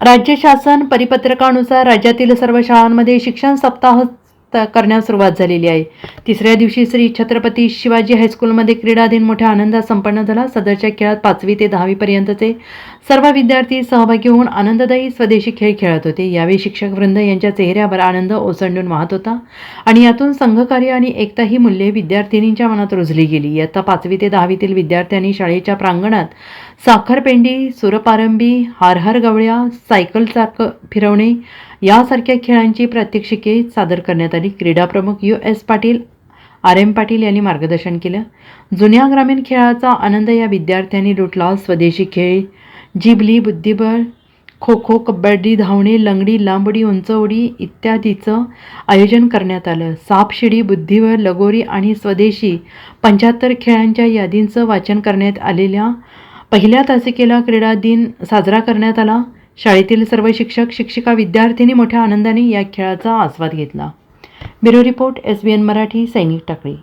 राज्य शासन परिपत्रकानुसार राज्यातील सर्व शाळांमध्ये शिक्षण सप्ताह त- करण्यास सुरुवात झालेली आहे. तिसऱ्या दिवशी श्री छत्रपती शिवाजी हायस्कूलमध्ये क्रीडा दिन मोठ्या आनंदात संपन्न झाला. सदरच्या खेळात पाचवी ते दहावीपर्यंतचे सर्व विद्यार्थी सहभागी होऊन आनंददायी स्वदेशी खेळ खेळत होते. यावेळी शिक्षक वृंद यांच्या चेहऱ्यावर आनंद ओसंडून वाहत होता आणि यातून संघकार्य आणि एकता ही मूल्ये विद्यार्थिनींच्या मनात रुजली गेली. इयत्ता पाचवी ते दहावीतील विद्यार्थ्यांनी शाळेच्या प्रांगणात साखरपेंडी सुरपारंबी हारहार गवळ्या सायकल चाक फिरवणे यासारख्या खेळांची प्रात्यक्षिके सादर करण्यात आली. क्रीडाप्रमुख U. S. Patil R. M. Patil यांनी मार्गदर्शन केलं. जुन्या ग्रामीण खेळाचा आनंद या विद्यार्थ्यांनी लुटला. स्वदेशी खेळ जिबली बुद्धिबळ खो खो कबड्डी धावणे लंगडी लांबडी उंच उडी इत्यादीचं आयोजन करण्यात आलं. सापशिडी बुद्धिबळ लगोरी आणि स्वदेशी पंच्याहत्तर खेळांच्या यादींचं वाचन करण्यात आलेल्या पहिल्या तासिकेला क्रीडा दिन साजरा करण्यात आला. शाळेतील सर्व शिक्षक शिक्षिका विद्यार्थिनी मोठ्या आनंदाने या खेळाचा आस्वाद घेतला. Bureau report S B N Marathi Sainik Takli.